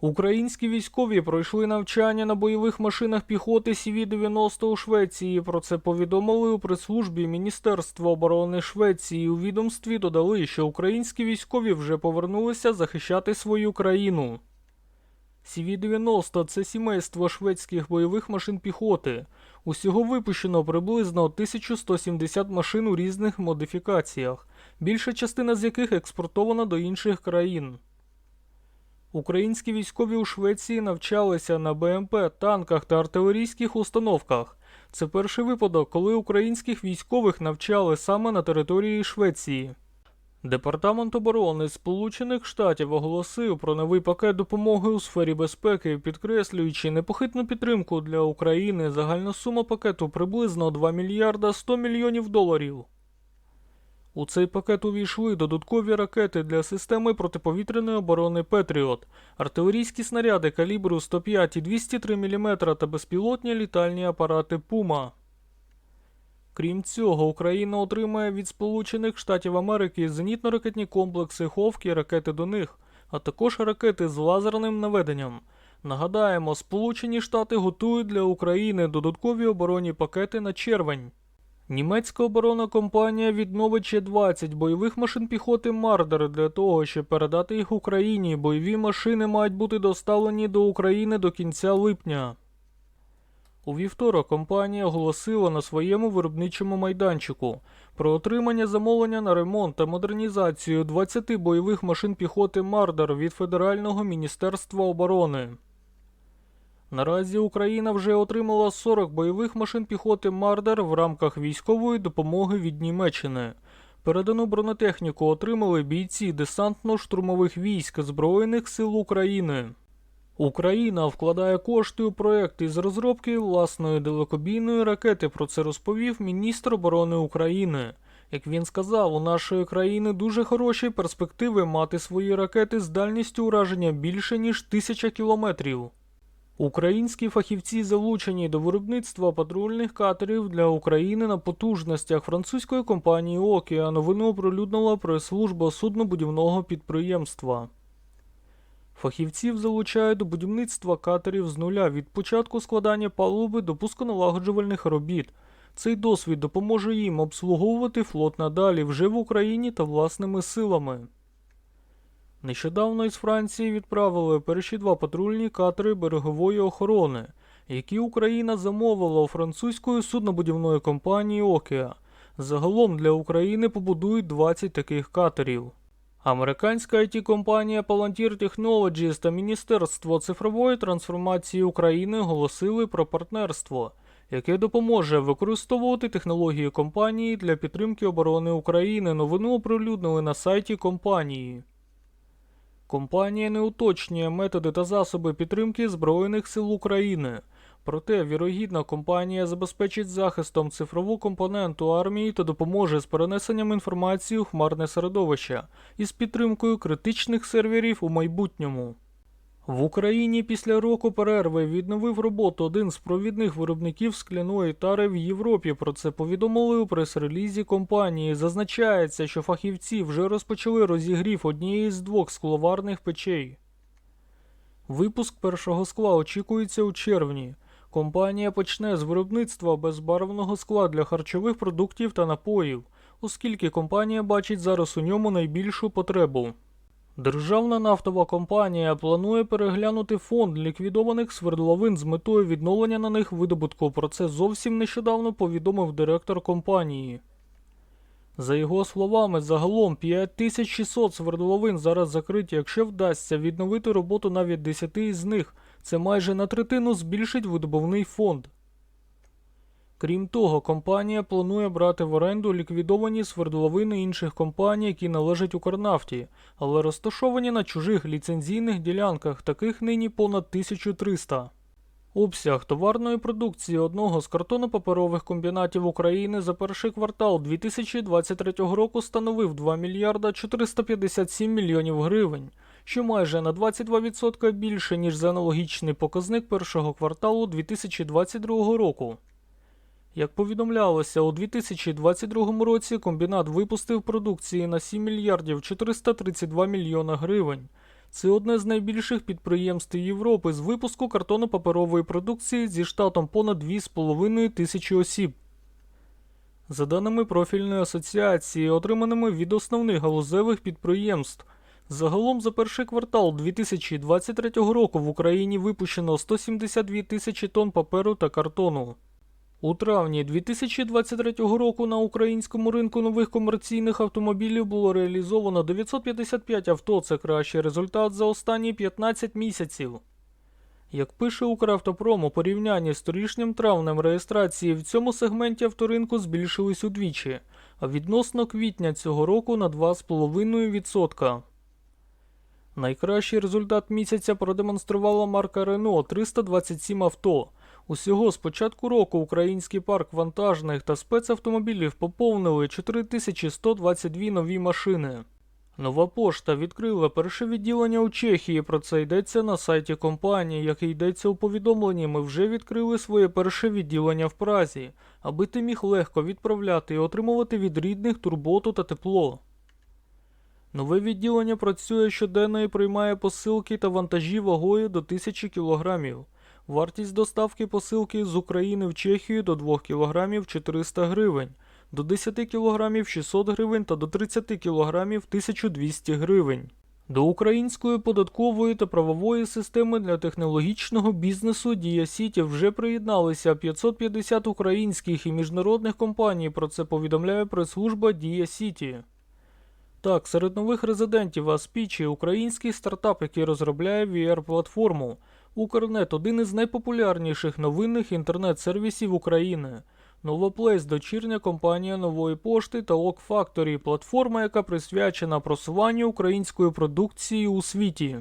Українські військові пройшли навчання на бойових машинах піхоти CV-90 у Швеції. Про це повідомили у прес-службі Міністерства оборони Швеції. У відомстві додали, що українські військові вже повернулися захищати свою країну. CV-90 – це сімейство шведських бойових машин піхоти. Усього випущено приблизно 1170 машин у різних модифікаціях, більша частина з яких експортована до інших країн. Українські військові у Швеції навчалися на БМП, танках та артилерійських установках. Це перший випадок, коли українських військових навчали саме на території Швеції. Департамент оборони Сполучених Штатів оголосив про новий пакет допомоги у сфері безпеки, підкреслюючи непохитну підтримку для України. Загальна сума пакету приблизно 2 мільярда 100 мільйонів доларів. У цей пакет увійшли додаткові ракети для системи протиповітряної оборони Петріот, артилерійські снаряди калібру 105 і 203 мм та безпілотні літальні апарати Пума. Крім цього, Україна отримає від Сполучених Штатів Америки зенітно-ракетні комплекси Ховки, ракети до них, а також ракети з лазерним наведенням. Нагадаємо, Сполучені Штати готують для України додаткові оборонні пакети на червень. Німецька оборонна компанія відновить ще 20 бойових машин піхоти Мардер для того, щоб передати їх Україні. Бойові машини мають бути доставлені до України до кінця липня. У вівторок компанія оголосила на своєму виробничому майданчику про отримання замовлення на ремонт та модернізацію 20 бойових машин піхоти Мардер від Федерального міністерства оборони. Наразі Україна вже отримала 40 бойових машин піхоти Мардер в рамках військової допомоги від Німеччини. Передану бронетехніку отримали бійці десантно-штурмових військ Збройних сил України. Україна вкладає кошти у проект із розробки власної далекобійної ракети. Про це розповів міністр оборони України. Як він сказав, у нашої країни дуже хороші перспективи мати свої ракети з дальністю ураження більше ніж тисяча кілометрів. Українські фахівці залучені до виробництва патрульних катерів для України на потужностях французької компанії Океа. Новину оприлюднила прес-служба суднобудівного підприємства. Фахівців залучають до будівництва катерів з нуля від початку складання палуби до пусконалагоджувальних робіт. Цей досвід допоможе їм обслуговувати флот надалі вже в Україні та власними силами. Нещодавно із Франції відправили перші два патрульні катери берегової охорони, які Україна замовила у французької суднобудівної компанії Океа. Загалом для України побудують 20 таких катерів. Американська it компанія Palantir Technologies та Міністерство цифрової трансформації України оголосили про партнерство, яке допоможе використовувати технології компанії для підтримки оборони України. Новину оприлюднили на сайті компанії. Компанія не уточнює методи та засоби підтримки Збройних сил України. Проте, вірогідно, компанія забезпечить захистом цифрову компоненту армії та допоможе з перенесенням інформації у хмарне середовище із підтримкою критичних серверів у майбутньому. В Україні після року перерви відновив роботу один з провідних виробників скляної тари в Європі. Про це повідомили у прес-релізі компанії. Зазначається, що фахівці вже розпочали розігрів однієї з двох скловарних печей. Випуск першого скла очікується у червні. Компанія почне з виробництва безбарвного скла для харчових продуктів та напоїв, оскільки компанія бачить зараз у ньому найбільшу потребу. Державна нафтова компанія планує переглянути фонд ліквідованих свердловин з метою відновлення на них видобутку. Про це зовсім нещодавно повідомив директор компанії. За його словами, загалом 5600 свердловин зараз закриті. Якщо вдасться відновити роботу навіть 10 із них, це майже на третину збільшить видобувний фонд. Крім того, компанія планує брати в оренду ліквідовані свердловини інших компаній, які належать Укрнафті, але розташовані на чужих ліцензійних ділянках, таких нині понад 1300. Обсяг товарної продукції одного з картонно-паперових комбінатів України за перший квартал 2023 року становив 2 мільярда 457 мільйонів гривень, що майже на 22% більше, ніж за аналогічний показник першого кварталу 2022 року. Як повідомлялося, у 2022 році комбінат випустив продукції на 7 мільярдів 432 мільйона гривень. Це одне з найбільших підприємств Європи з випуску картонно-паперової продукції зі штатом понад 2,5 тисячі осіб. За даними профільної асоціації, отриманими від основних галузевих підприємств, загалом за перший квартал 2023 року в Україні випущено 172 тисячі тонн паперу та картону. У травні 2023 року на українському ринку нових комерційних автомобілів було реалізовано 955 авто. Це кращий результат за останні 15 місяців. Як пише Укравтопром, у порівнянні з торішнім травнем реєстрації в цьому сегменті авторинку збільшились удвічі, а відносно квітня цього року на 2,5%. Найкращий результат місяця продемонструвала марка Renault 327 авто. Усього з початку року український парк вантажних та спецавтомобілів поповнили 4122 нові машини. Нова пошта відкрила перше відділення у Чехії. Про це йдеться на сайті компанії, як і йдеться у повідомленні. Ми вже відкрили своє перше відділення в Празі, аби ти міг легко відправляти і отримувати від рідних турботу та тепло. Нове відділення працює щоденно і приймає посилки та вантажі вагою до 1000 кілограмів. Вартість доставки посилки з України в Чехію до 2 кг 400 гривень, до 10 кг 600 гривень та до 30 кг 1200 гривень. До української податкової та правової системи для технологічного бізнесу Дія Сіті вже приєдналися 550 українських і міжнародних компаній. Про це повідомляє прес-служба Дія Сіті. Так, серед нових резидентів Аспічі український стартап, який розробляє VR-платформу. Укрнет один із найпопулярніших новинних інтернет-сервісів України. Новоплейс дочірня компанія нової пошти та Ок Factory – платформа, яка присвячена просуванню української продукції у світі.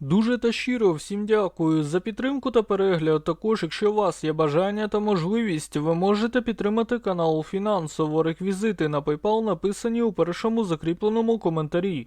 Дуже та щиро всім дякую за підтримку та перегляд. Також, якщо у вас є бажання та можливість, ви можете підтримати канал фінансово. Реквізити на PayPal написані у першому закріпленому коментарі.